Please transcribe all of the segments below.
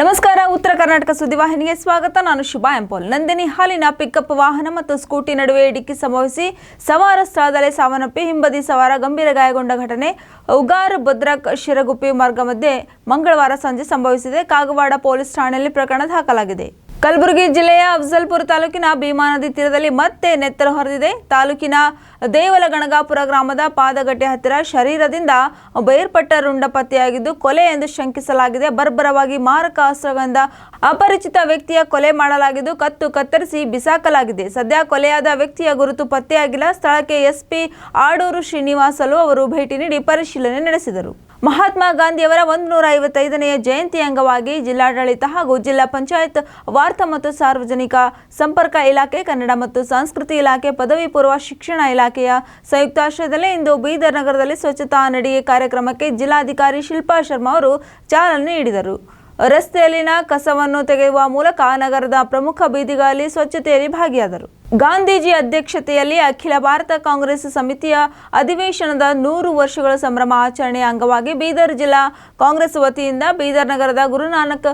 ನಮಸ್ಕಾರ, ಉತ್ತರ ಕರ್ನಾಟಕ ಸುದ್ದಿವಾಹಿನಿಗೆ ಸ್ವಾಗತ. ನಾನು ಶುಭಾ ಎಂಪೋಲ್. ನಂದಿನಿ ಹಾಲಿನ ಪಿಕಪ್ ವಾಹನ ಮತ್ತು ಸ್ಕೂಟಿ ನಡುವೆ ಡಿಕ್ಕಿ ಸಂಭವಿಸಿ ಸವಾರ ಸ್ಥಳದಲ್ಲೇ ಸಾವನ್ನಪ್ಪಿ ಹಿಂಬದಿ ಸವಾರ ಗಂಭೀರ ಗಾಯಗೊಂಡ ಘಟನೆ ಉಗಾರ್ ಭದ್ರಕ್ ಶಿರಗುಪ್ಪಿ ಮಾರ್ಗ ಮಧ್ಯೆ ಮಂಗಳವಾರ ಸಂಜೆ ಸಂಭವಿಸಿದೆ. ಕಾಗವಾಡ ಪೊಲೀಸ್ ಠಾಣೆಯಲ್ಲಿ ಪ್ರಕರಣ ದಾಖಲಾಗಿದೆ. ಕಲಬುರಗಿ ಜಿಲ್ಲೆಯ ಅಫಜಲ್ಪುರ ತಾಲೂಕಿನ ಭೀಮಾ ನದಿ ತೀರದಲ್ಲಿ ಮತ್ತೆ ನೆತ್ತರ ಹೊರದಿದೆ. ತಾಲೂಕಿನ ದೇವಲಗಣಗಾಪುರ ಗ್ರಾಮದ ಪಾದಗಟ್ಟೆ ಹತ್ತಿರ ಶರೀರದಿಂದ ಬೇರ್ಪಟ್ಟ ರುಂಡ ಪತ್ತೆಯಾಗಿದ್ದು ಕೊಲೆ ಎಂದು ಶಂಕಿಸಲಾಗಿದೆ. ಬರ್ಬರವಾಗಿ ಮಾರಕ ಅಸ್ತ್ರಗಳಿಂದ ಅಪರಿಚಿತ ವ್ಯಕ್ತಿಯ ಕೊಲೆ ಮಾಡಲಾಗಿದ್ದು ಕತ್ತು ಕತ್ತರಿಸಿ ಬಿಸಾಕಲಾಗಿದೆ. ಸದ್ಯ ಕೊಲೆಯಾದ ವ್ಯಕ್ತಿಯ ಗುರುತು ಪತ್ತೆಯಾಗಿಲ್ಲ. ಸ್ಥಳಕ್ಕೆ ಎಸ್ಪಿ ಆಡೂರು ಶ್ರೀನಿವಾಸಲು ಅವರು ಭೇಟಿ ನೀಡಿ ಪರಿಶೀಲನೆ ನಡೆಸಿದರು. ಮಹಾತ್ಮ ಗಾಂಧಿಯವರ ಒಂದು ನೂರ ಐವತ್ತೈದನೆಯ ಜಯಂತಿ ಅಂಗವಾಗಿ ಜಿಲ್ಲಾಡಳಿತ ಹಾಗೂ ಜಿಲ್ಲಾ ಪಂಚಾಯತ್ ವಾರ್ತಾ ಮತ್ತು ಸಾರ್ವಜನಿಕ ಸಂಪರ್ಕ ಇಲಾಖೆ, ಕನ್ನಡ ಮತ್ತು ಸಂಸ್ಕೃತಿ ಇಲಾಖೆ, ಪದವಿ ಪೂರ್ವ ಶಿಕ್ಷಣ ಇಲಾಖೆಯ ಸಂಯುಕ್ತಾಶ್ರಯದಲ್ಲಿ ಇಂದು ಬೀದರ್ ನಗರದಲ್ಲಿ ಸ್ವಚ್ಛತಾ ನಡಿಗೆ ಕಾರ್ಯಕ್ರಮಕ್ಕೆ ಜಿಲ್ಲಾಧಿಕಾರಿ ಶಿಲ್ಪಾ ಶರ್ಮಾ ಅವರು ಚಾಲನೆ ನೀಡಿದರು. ರಸ್ತೆಯಲ್ಲಿನ ಕಸವನ್ನು ತೆಗೆಯುವ ಮೂಲಕ ನಗರದ ಪ್ರಮುಖ ಬೀದಿಗಳಲ್ಲಿ ಸ್ವಚ್ಛತೆಯಲ್ಲಿ ಭಾಗಿಯಾದರು. ಗಾಂಧೀಜಿ ಅಧ್ಯಕ್ಷತೆಯಲ್ಲಿ ಅಖಿಲ ಭಾರತ ಕಾಂಗ್ರೆಸ್ ಸಮಿತಿಯ ಅಧಿವೇಶನದ ನೂರು ವರ್ಷಗಳ ಸಂಭ್ರಮ ಆಚರಣೆಯ ಅಂಗವಾಗಿ ಬೀದರ್ ಜಿಲ್ಲಾ ಕಾಂಗ್ರೆಸ್ ವತಿಯಿಂದ ಬೀದರ್ ನಗರದ ಗುರುನಾನಕ್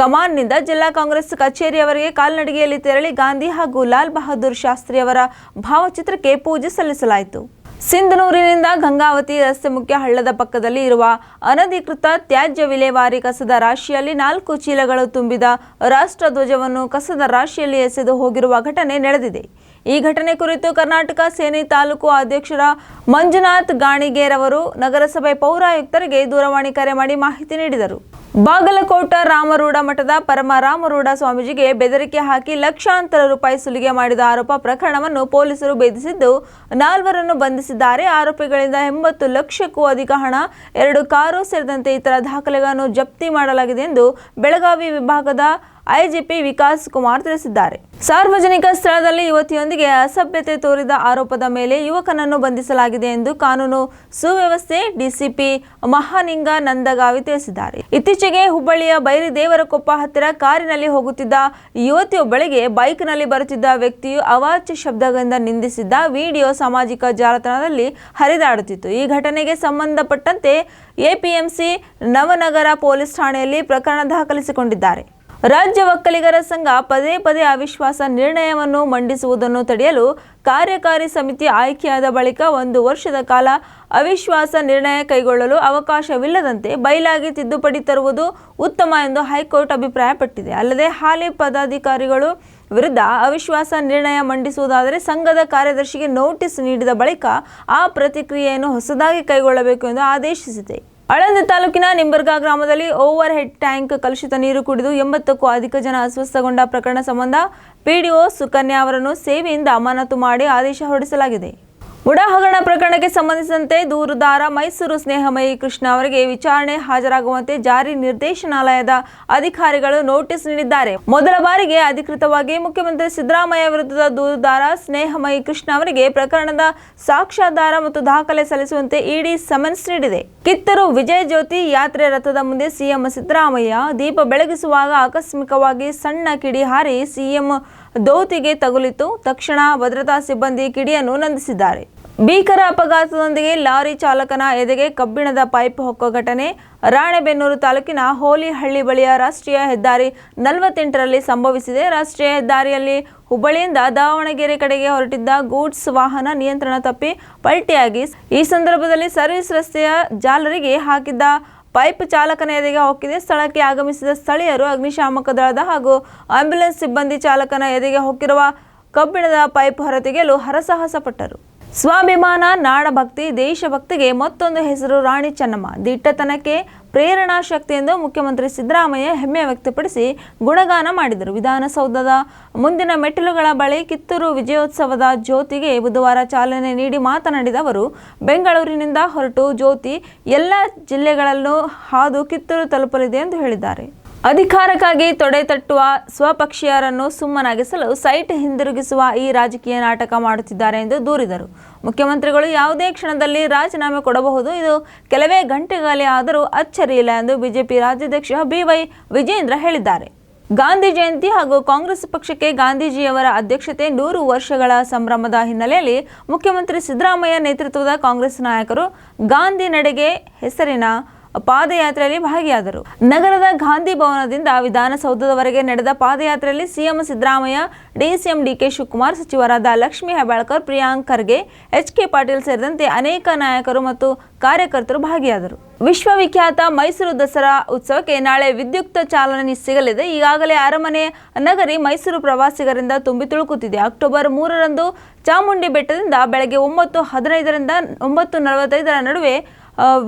ಕಮಾನ್ನಿಂದ ಜಿಲ್ಲಾ ಕಾಂಗ್ರೆಸ್ ಕಚೇರಿಯವರಿಗೆ ಕಾಲ್ನಡಿಗೆಯಲ್ಲಿ ತೆರಳಿ ಗಾಂಧಿ ಹಾಗೂ ಲಾಲ್ ಬಹದ್ದೂರ್ ಶಾಸ್ತ್ರಿಯವರ ಭಾವಚಿತ್ರಕ್ಕೆ ಪೂಜೆ ಸಲ್ಲಿಸಲಾಯಿತು. ಸಿಂಧನೂರಿನಿಂದ ಗಂಗಾವತಿ ರಸ್ತೆ ಮುಖ್ಯ ಹಳ್ಳದ ಪಕ್ಕದಲ್ಲಿ ಇರುವ ಅನಧಿಕೃತ ತ್ಯಾಜ್ಯ ವಿಲೇವಾರಿ ಕಸದ ರಾಶಿಯಲ್ಲಿ ನಾಲ್ಕು ಚೀಲಗಳು ತುಂಬಿದ ರಾಷ್ಟ್ರಧ್ವಜವನ್ನು ಕಸದ ರಾಶಿಯಲ್ಲಿ ಎಸೆದು ಹೋಗಿರುವ ಘಟನೆ ನಡೆದಿದೆ. ಈ ಘಟನೆ ಕುರಿತು ಕರ್ನಾಟಕ ಸೇನೆ ತಾಲೂಕು ಅಧ್ಯಕ್ಷರ ಮಂಜುನಾಥ್ ಗಾಣಿಗೇರವರು ನಗರಸಭೆ ಪೌರಾಯುಕ್ತರಿಗೆ ದೂರವಾಣಿ ಕರೆ ಮಾಡಿ ಮಾಹಿತಿ ನೀಡಿದರು. ಬಾಗಲಕೋಟ ರಾಮರೂಢ ಮಠದ ಪರಮ ರಾಮರೂಢ ಸ್ವಾಮೀಜಿಗೆ ಬೆದರಿಕೆ ಹಾಕಿ ಲಕ್ಷಾಂತರ ರೂಪಾಯಿ ಸುಲಿಗೆ ಮಾಡಿದ ಆರೋಪ ಪ್ರಕರಣವನ್ನು ಪೊಲೀಸರು ಭೇದಿಸಿದ್ದು, ನಾಲ್ವರನ್ನು ಬಂಧಿಸಿದ್ದಾರೆ. ಆರೋಪಿಗಳಿಂದ ಎಂಬತ್ತು ಲಕ್ಷಕ್ಕೂ ಅಧಿಕ ಹಣ, ಎರಡು ಕಾರು ಸೇರಿದಂತೆ ಇತರ ದಾಖಲೆಗಳನ್ನು ಜಪ್ತಿ ಮಾಡಲಾಗಿದೆ ಎಂದು ಬೆಳಗಾವಿ ವಿಭಾಗದ ಐಜಿಪಿ ವಿಕಾಸ್ ಕುಮಾರ್ ತಿಳಿಸಿದ್ದಾರೆ. ಸಾರ್ವಜನಿಕ ಸ್ಥಳದಲ್ಲಿ ಯುವತಿಯೊಂದಿಗೆ ಅಸಭ್ಯತೆ ತೋರಿದ ಆರೋಪದ ಮೇಲೆ ಯುವಕನನ್ನು ಬಂಧಿಸಲಾಗಿದೆ ಎಂದು ಕಾನೂನು ಸುವ್ಯವಸ್ಥೆ ಡಿಸಿಪಿ ಮಹಾನಿಂಗ ನಂದಗಾವಿ ತಿಳಿಸಿದ್ದಾರೆ. ಇತ್ತೀಚೆಗೆ ಹುಬ್ಬಳ್ಳಿಯ ಬೈರಿ ದೇವರಕೊಪ್ಪ ಹತ್ತಿರ ಕಾರಿನಲ್ಲಿ ಹೋಗುತ್ತಿದ್ದ ಯುವತಿಯೊಬ್ಬಳಿಗೆ ಬೈಕ್ನಲ್ಲಿ ಬರುತ್ತಿದ್ದ ವ್ಯಕ್ತಿಯು ಅವಾಚ್ಯ ಶಬ್ದಗಳಿಂದ ನಿಂದಿಸಿದ್ದ ವಿಡಿಯೋ ಸಾಮಾಜಿಕ ಜಾಲತಾಣದಲ್ಲಿ ಹರಿದಾಡುತ್ತಿತ್ತು. ಈ ಘಟನೆಗೆ ಸಂಬಂಧಪಟ್ಟಂತೆ ಎಪಿಎಂಸಿ ನವನಗರ ಪೊಲೀಸ್ ಠಾಣೆಯಲ್ಲಿ ಪ್ರಕರಣ ದಾಖಲಿಸಿಕೊಂಡಿದ್ದಾರೆ. ರಾಜ್ಯ ಒಕ್ಕಲಿಗರ ಸಂಘ ಪದೇ ಪದೇ ಅವಿಶ್ವಾಸ ನಿರ್ಣಯವನ್ನು ಮಂಡಿಸುವುದನ್ನು ತಡೆಯಲು ಕಾರ್ಯಕಾರಿ ಸಮಿತಿ ಆಯ್ಕೆಯಾದ ಬಳಿಕ ಒಂದು ವರ್ಷದ ಕಾಲ ಅವಿಶ್ವಾಸ ನಿರ್ಣಯ ಕೈಗೊಳ್ಳಲು ಅವಕಾಶವಿಲ್ಲದಂತೆ ಬಯಲಾಗಿ ತಿದ್ದುಪಡಿ ತರುವುದು ಉತ್ತಮ ಎಂದು ಹೈಕೋರ್ಟ್ ಅಭಿಪ್ರಾಯಪಟ್ಟಿದೆ. ಅಲ್ಲದೆ ಹಾಲಿ ಪದಾಧಿಕಾರಿಗಳು ವಿರುದ್ಧ ಅವಿಶ್ವಾಸ ನಿರ್ಣಯ ಮಂಡಿಸುವುದಾದರೆ ಸಂಘದ ಕಾರ್ಯದರ್ಶಿಗೆ ನೋಟಿಸ್ ನೀಡಿದ ಬಳಿಕ ಆ ಪ್ರತಿಕ್ರಿಯೆಯನ್ನು ಹೊಸದಾಗಿ ಕೈಗೊಳ್ಳಬೇಕು ಎಂದು ಆದೇಶಿಸಿದೆ. ಆಳಂದ ತಾಲೂಕಿನ ನಿಂಬರ್ಗಾ ಗ್ರಾಮದಲ್ಲಿ ಓವರ್ ಹೆಡ್ ಟ್ಯಾಂಕ್ ಕಲುಷಿತ ನೀರು ಕುಡಿದು ಎಂಬತ್ತಕ್ಕೂ ಅಧಿಕ ಜನ ಅಸ್ವಸ್ಥಗೊಂಡ ಪ್ರಕರಣ ಸಂಬಂಧ ಪಿಡಿಒ ಸುಕನ್ಯಾ ಅವರನ್ನು ಸೇವೆಯಿಂದ ಅಮಾನತು ಮಾಡಿ ಆದೇಶ ಹೊರಡಿಸಲಾಗಿದೆ. ಉಡಾ ಹಗರಣ ಪ್ರಕರಣಕ್ಕೆ ಸಂಬಂಧಿಸಿದಂತೆ ದೂರುದಾರ ಮೈಸೂರು ಸ್ನೇಹಮಯಿ ಕೃಷ್ಣ ಅವರಿಗೆ ವಿಚಾರಣೆ ಹಾಜರಾಗುವಂತೆ ಜಾರಿ ನಿರ್ದೇಶನಾಲಯದ ಅಧಿಕಾರಿಗಳು ನೋಟಿಸ್ ನೀಡಿದ್ದಾರೆ. ಮೊದಲ ಬಾರಿಗೆ ಅಧಿಕೃತವಾಗಿ ಮುಖ್ಯಮಂತ್ರಿ ಸಿದ್ದರಾಮಯ್ಯ ವಿರುದ್ಧದ ದೂರುದಾರ ಸ್ನೇಹಮಯಿ ಕೃಷ್ಣ ಅವರಿಗೆ ಪ್ರಕರಣದ ಸಾಕ್ಷ್ಯಾಧಾರ ಮತ್ತು ದಾಖಲೆ ಸಲ್ಲಿಸುವಂತೆ ಇಡಿ ಸಮನ್ಸ್ ನೀಡಿದೆ. ಕಿತ್ತರು ವಿಜಯ ಜ್ಯೋತಿ ಯಾತ್ರೆ ರಥದ ಮುಂದೆ ಸಿಎಂ ಸಿದ್ದರಾಮಯ್ಯ ದೀಪ ಬೆಳಗಿಸುವಾಗ ಆಕಸ್ಮಿಕವಾಗಿ ಸಣ್ಣ ಕಿಡಿ ಹಾರಿ ಸಿಎಂ ದೋತಿಗೆ ತಗುಲಿತು. ತಕ್ಷಣ ಭದ್ರತಾ ಸಿಬ್ಬಂದಿ ಕಿಡಿಯನ್ನು ನಂದಿಸಿದ್ದಾರೆ. ಭೀಕರ ಅಪಘಾತದೊಂದಿಗೆ ಲಾರಿ ಚಾಲಕನ ಎದೆಗೆ ಕಬ್ಬಿಣದ ಪೈಪ್ ಹೊಕ್ಕ ಘಟನೆ. ರಾಣೆಬೆನ್ನೂರು ತಾಲೂಕಿನ ಹೋಲಿಹಳ್ಳಿ ಬಳಿಯ ರಾಷ್ಟ್ರೀಯ ಹೆದ್ದಾರಿ ನಲವತ್ತೆಂಟರಲ್ಲಿ ಸಂಭವಿಸಿದೆ. ರಾಷ್ಟ್ರೀಯ ಹೆದ್ದಾರಿಯಲ್ಲಿ ಹುಬ್ಬಳ್ಳಿಯಿಂದ ದಾವಣಗೆರೆ ಕಡೆಗೆ ಹೊರಟಿದ್ದ ಗೂಡ್ಸ್ ವಾಹನ ನಿಯಂತ್ರಣ ತಪ್ಪಿ ಪಲ್ಟಿಯಾಗಿ ಈ ಸಂದರ್ಭದಲ್ಲಿ ಸರ್ವಿಸ್ ರಸ್ತೆಯ ಜಾಲರಿಗೆ ಹಾಕಿದ್ದ ಪೈಪ್ ಚಾಲಕನ ಎದೆಗೆ ಹೊಕ್ಕಿದೆ. ಸ್ಥಳಕ್ಕೆ ಆಗಮಿಸಿದ ಸ್ಥಳೀಯರು ಅಗ್ನಿಶಾಮಕ ದಳದ ಹಾಗೂ ಆಂಬ್ಯುಲೆನ್ಸ್ ಸಿಬ್ಬಂದಿ ಚಾಲಕನ ಎದೆಗೆ ಹೊಕ್ಕಿರುವ ಕಬ್ಬಿಣದ ಪೈಪ್ ಹೊರತೆಗೆಯಲು ಹರಸಾಹಸ ಪಟ್ಟರು ಸ್ವಾಭಿಮಾನ, ನಾಡಭಕ್ತಿ, ದೇಶಭಕ್ತಿಗೆ ಮತ್ತೊಂದು ಹೆಸರು ರಾಣಿ ಚೆನ್ನಮ್ಮ. ದಿಟ್ಟತನಕ್ಕೆ, ಪ್ರೇರಣಾ ಶಕ್ತಿ ಎಂದು ಮುಖ್ಯಮಂತ್ರಿ ಸಿದ್ದರಾಮಯ್ಯ ಹೆಮ್ಮೆ ವ್ಯಕ್ತಪಡಿಸಿ ಗುಣಗಾನ ಮಾಡಿದರು. ವಿಧಾನಸೌಧದ ಮುಂದಿನ ಮೆಟ್ಟಿಲುಗಳ ಬಳಿ ಕಿತ್ತೂರು ವಿಜಯೋತ್ಸವದ ಜ್ಯೋತಿಗೆ ಬುಧವಾರ ಚಾಲನೆ ನೀಡಿ ಮಾತನಾಡಿದ ಅವರು, ಬೆಂಗಳೂರಿನಿಂದ ಹೊರಟು ಜ್ಯೋತಿ ಎಲ್ಲ ಜಿಲ್ಲೆಗಳಲ್ಲೂ ಹಾದು ಕಿತ್ತೂರು ತಲುಪಲಿದೆ ಎಂದು ಹೇಳಿದ್ದಾರೆ. ಅಧಿಕಾರಕ್ಕಾಗಿ ತೊಡೆ ತಟ್ಟುವ ಸ್ವಪಕ್ಷೀಯರನ್ನು ಸುಮ್ಮನಾಗಿಸಲು ಸೈಟ್ ಹಿಂದಿರುಗಿಸುವ ಈ ರಾಜಕೀಯ ನಾಟಕ ಮಾಡುತ್ತಿದ್ದಾರೆ ಎಂದು ದೂರಿದರು. ಮುಖ್ಯಮಂತ್ರಿಗಳು ಯಾವುದೇ ಕ್ಷಣದಲ್ಲಿ ರಾಜೀನಾಮೆ ಕೊಡಬಹುದು. ಇದು ಕೆಲವೇ ಗಂಟೆಗಳೇ ಆದರೂ ಅಚ್ಚರಿಯಿಲ್ಲ ಎಂದು ಬಿಜೆಪಿ ರಾಜ್ಯಾಧ್ಯಕ್ಷ ಬಿವೈ ವಿಜೇಂದ್ರ ಹೇಳಿದ್ದಾರೆ. ಗಾಂಧಿ ಜಯಂತಿ ಹಾಗೂ ಕಾಂಗ್ರೆಸ್ ಪಕ್ಷಕ್ಕೆ ಗಾಂಧೀಜಿಯವರ ಅಧ್ಯಕ್ಷತೆ ನೂರು ವರ್ಷಗಳ ಸಂಭ್ರಮದ ಹಿನ್ನೆಲೆಯಲ್ಲಿ ಮುಖ್ಯಮಂತ್ರಿ ಸಿದ್ದರಾಮಯ್ಯ ನೇತೃತ್ವದ ಕಾಂಗ್ರೆಸ್ ನಾಯಕರು ಗಾಂಧಿ ನಡೆಗೆ ಹೆಸರಿನ ಪಾದಯಾತ್ರೆಯಲ್ಲಿ ಭಾಗಿಯಾದರು. ನಗರದ ಗಾಂಧಿ ಭವನದಿಂದ ವಿಧಾನಸೌಧದವರೆಗೆ ನಡೆದ ಪಾದಯಾತ್ರೆಯಲ್ಲಿ CM Siddaramaiah, DCM DK Shivakumar, ಸಚಿವರಾದ ಲಕ್ಷ್ಮೀ ಹೆಬಾಳ್ಕರ್ ಪ್ರಿಯಾಂಕ್ ಖರ್ಗೆ, ಎಚ್ ಕೆ ಪಾಟೀಲ್ ಸೇರಿದಂತೆ ಅನೇಕ ನಾಯಕರು ಮತ್ತು ಕಾರ್ಯಕರ್ತರು ಭಾಗಿಯಾದರು. ವಿಶ್ವವಿಖ್ಯಾತ ಮೈಸೂರು ದಸರಾ ಉತ್ಸವಕ್ಕೆ ನಾಳೆ ವಿದ್ಯುಕ್ತ ಚಾಲನೆ ಸಿಗಲಿದೆ. ಈಗಾಗಲೇ ಅರಮನೆ ನಗರಿ ಮೈಸೂರು ಪ್ರವಾಸಿಗರಿಂದ ತುಂಬಿ ತುಳುಕುತ್ತಿದೆ. ಅಕ್ಟೋಬರ್ ಮೂರರಂದು ಚಾಮುಂಡಿ ಬೆಟ್ಟದಿಂದ ಬೆಳಗ್ಗೆ ಒಂಬತ್ತು ಹದಿನೈದರಿಂದ ಒಂಬತ್ತು ನಲವತ್ತೈದರ ನಡುವೆ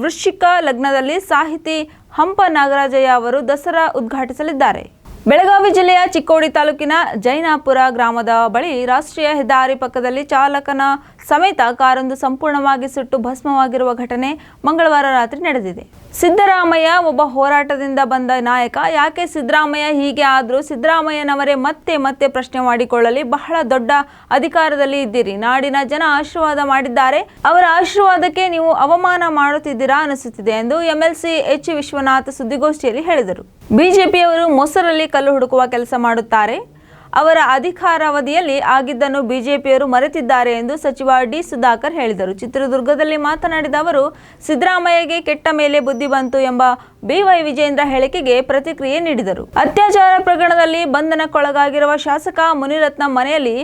ವೃಶ್ಚಿಕ ಲಗ್ನದಲ್ಲಿ ಸಾಹಿತಿ ಹಂಪ ನಾಗರಾಜಯ್ಯ ಅವರು ದಸರಾ ಉದ್ಘಾಟಿಸಲಿದ್ದಾರೆ. ಬೆಳಗಾವಿ ಜಿಲ್ಲೆಯ ಚಿಕ್ಕೋಡಿ ತಾಲೂಕಿನ ಜೈನಾಪುರ ಗ್ರಾಮದ ಬಳಿ ರಾಷ್ಟ್ರೀಯ ಹೆದ್ದಾರಿ ಪಕ್ಕದಲ್ಲಿ ಚಾಲಕನ ಸಮೇತ ಕಾರೊಂದು ಸಂಪೂರ್ಣವಾಗಿ ಸುಟ್ಟು ಭಸ್ಮವಾಗಿರುವ ಘಟನೆ ಮಂಗಳವಾರ ರಾತ್ರಿ ನಡೆದಿದೆ. ಸಿದ್ದರಾಮಯ್ಯ ಒಬ್ಬ ಹೋರಾಟದಿಂದ ಬಂದ ನಾಯಕ. ಯಾಕೆ ಸಿದ್ದರಾಮಯ್ಯ ಹೀಗೆ ಆದರೂ ಸಿದ್ದರಾಮಯ್ಯನವರೇ ಮತ್ತೆ ಮತ್ತೆ ಪ್ರಶ್ನೆ ಮಾಡಿಕೊಳ್ಳಲಿ. ಬಹಳ ದೊಡ್ಡ ಅಧಿಕಾರದಲ್ಲಿ ಇದ್ದೀರಿ. ನಾಡಿನ ಜನ ಆಶೀರ್ವಾದ ಮಾಡಿದ್ದಾರೆ. ಅವರ ಆಶೀರ್ವಾದಕ್ಕೆ ನೀವು ಅವಮಾನ ಮಾಡುತ್ತಿದ್ದೀರಾ ಅನಿಸುತ್ತಿದೆ ಎಂದು ಎಂಎಲ್ಸಿ ಎಚ್ ವಿಶ್ವನಾಥ್ ಸುದ್ದಿಗೋಷ್ಠಿಯಲ್ಲಿ ಹೇಳಿದರು. ಬಿಜೆಪಿಯವರು ಮೊಸರಲ್ಲಿ ಕಲ್ಲು ಹುಡುಕುವ ಕೆಲಸ ಮಾಡುತ್ತಾರೆ. ಅವರ ಅಧಿಕಾರಾವಧಿಯಲ್ಲಿ ಆಗಿದ್ದನ್ನು ಬಿಜೆಪಿಯವರು ಮರೆತಿದ್ದಾರೆ ಎಂದು ಸಚಿವ ಡಿ ಸುಧಾಕರ್ ಹೇಳಿದರು. ಚಿತ್ರದುರ್ಗದಲ್ಲಿ ಮಾತನಾಡಿದ ಅವರು, ಸಿದ್ದರಾಮಯ್ಯಗೆ ಕೆಟ್ಟ ಮೇಲೆ ಬುದ್ಧಿ ಬಂತು ಎಂಬ ಬಿವೈ ವಿಜೇಂದ್ರ ಹೇಳಿಕೆಗೆ ಪ್ರತಿಕ್ರಿಯೆ ನೀಡಿದರು. ಅತ್ಯಾಚಾರ ಪ್ರಕರಣದಲ್ಲಿ ಬಂಧನಕ್ಕೊಳಗಾಗಿರುವ ಶಾಸಕ ಮುನಿರತ್ನ ಮನೆಯಲ್ಲಿ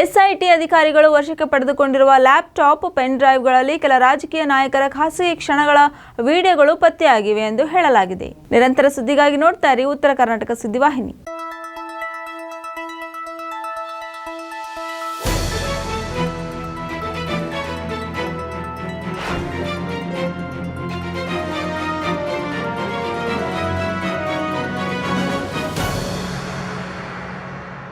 ಎಸ್ಐಟಿ ಅಧಿಕಾರಿಗಳು ವಶಕ್ಕೆ ಪಡೆದುಕೊಂಡಿರುವ ಲ್ಯಾಪ್ಟಾಪ್ ಪೆನ್ ಡ್ರೈವ್ಗಳಲ್ಲಿ ಕೆಲ ರಾಜಕೀಯ ನಾಯಕರ ಖಾಸಗಿ ಕ್ಷಣಗಳ ವಿಡಿಯೋಗಳು ಪತ್ತೆಯಾಗಿವೆ ಎಂದು ಹೇಳಲಾಗಿದೆ. ನಿರಂತರ ಸುದ್ದಿಗಾಗಿ ನೋಡ್ತಾ ಉತ್ತರ ಕರ್ನಾಟಕ ಸುದ್ದಿವಾಹಿನಿ.